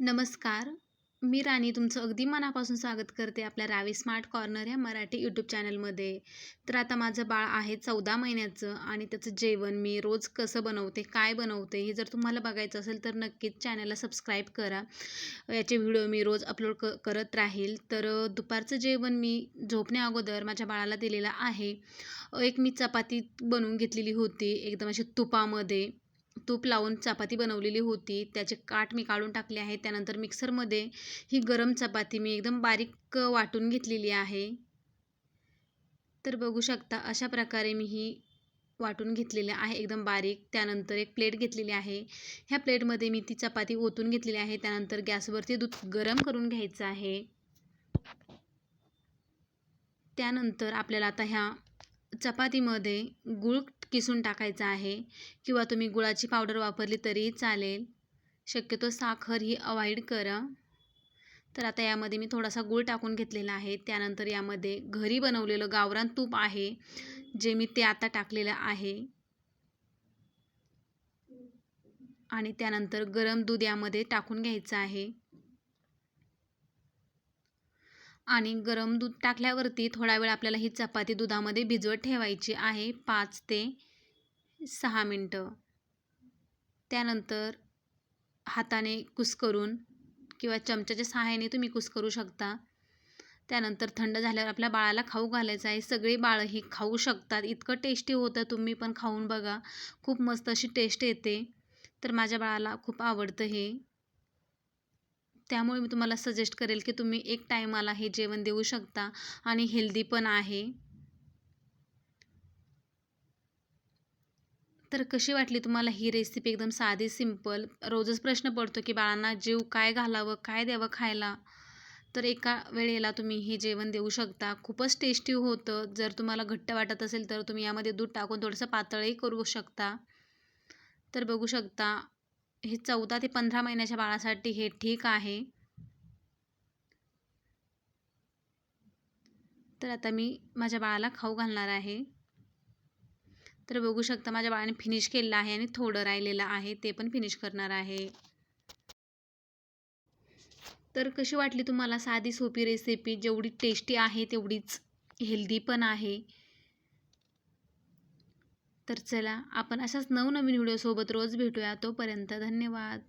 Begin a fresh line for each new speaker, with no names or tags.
नमस्कार. मी राणी तुमचं अगदी मनापासून स्वागत करते आपल्या रावी स्मार्ट कॉर्नर या मराठी यूट्यूब चॅनलमध्ये तर आता माझं बाळ आहे चौदा महिन्याचं आणि त्याचं जेवण मी रोज कसं बनवते काय बनवते हे जर तुम्हाला बघायचं असेल तर नक्कीच चॅनलला सबस्क्राईब करा. याचे व्हिडिओ मी रोज अपलोड क करत राहील. तर दुपारचं जेवण मी झोपण्या अगोदर माझ्या बाळाला दिलेलं आहे. एक मी चपाती बनवून घेतलेली होती एकदम अशी तुपामध्ये. तूप लावून चपाती बनवलेली होती. त्याचे काठ मी काढून टाकले आहे त्यानंतर मिक्सरमध्ये ही गरम चपाती मी एकदम बारीक वाटून घेतलेली आहे. तर बघू शकता अशा प्रकारे मी ही वाटून घेतलेले आहे. एकदम बारीक. त्यानंतर एक प्लेट घेतलेली आहे. ह्या प्लेटमध्ये मी ती चपाती ओतून घेतलेली आहे. त्यानंतर गॅसवरती दूध गरम करून घ्यायचं आहे. त्यानंतर आपल्याला आता ह्या चपातीमध्ये गूळ किसून टाकायचा आहे किंवा तुम्ही गुळाची पावडर वापरली तरीही चालेल. शक्यतो साखर ही अवॉइड करा. तर आता यामध्ये मी थोडासा गूळ टाकून घेतलेला आहे. त्यानंतर यामध्ये घरी बनवलेलं गावरान तूप आहे जे मी ते आता टाकलेलं आहे. आणि त्यानंतर गरम दूध यामध्ये टाकून घ्यायचं आहे. आणि गरम दूध टाकल्यावरती थोडा वेळ आपल्याला ही चपाती दुधामध्ये भिजवत ठेवायची आहे पाच ते सहा मिनटं. त्यानंतर हाताने कुस्करून किंवा चमच्याच्या सहाय्याने तुम्ही कुस्करू शकता. त्यानंतर थंड झाल्यावर आपल्या बाळाला खाऊ घालायचं आहे. सगळे बाळं हे खाऊ शकतात. इतकं टेस्टी होतं तुम्ही पण खाऊन बघा. खूप मस्त अशी टेस्ट येते. तर माझ्या बाळाला खूप आवडतं हे. त्यामुळे मी तुम्हाला सजेस्ट करेल की तुम्ही एक टायमाला हे जेवण देऊ शकता. आणि हेल्दी पण आहे. तर कशी वाटली तुम्हाला ही रेसिपी एकदम साधी सिंपल रोजच प्रश्न पडतो की बाळांना जीव काय घालावं काय द्यावं खायला? तर एका वेळेला तुम्ही हे जेवण देऊ शकता. खूपच टेस्टी होतं. जर तुम्हाला घट्ट वाटत असेल तर तुम्ही यामध्ये दूध टाकून थोडंसं पातळही करू शकता. तर बघू शकता हे चौदा ते पंधरा महिन्याच्या बाळासाठी हे ठीक आहे. तर आता मी माझ्या बाळाला खाऊ घालणार आहे. तर बघू शकता माझ्या बाळाने फिनिश केलेलं आहे आणि थोडं राहिलेलं आहे ते पण फिनिश करणार आहे. तर कशी वाटली तुम्हाला साधी सोपी रेसिपी जेवढी टेस्टी आहे तेवढीच हेल्दी पण आहे. तर चला आपण अशाच नवनवीन व्हिडिओसोबत रोज भेटूया तोपर्यंत धन्यवाद.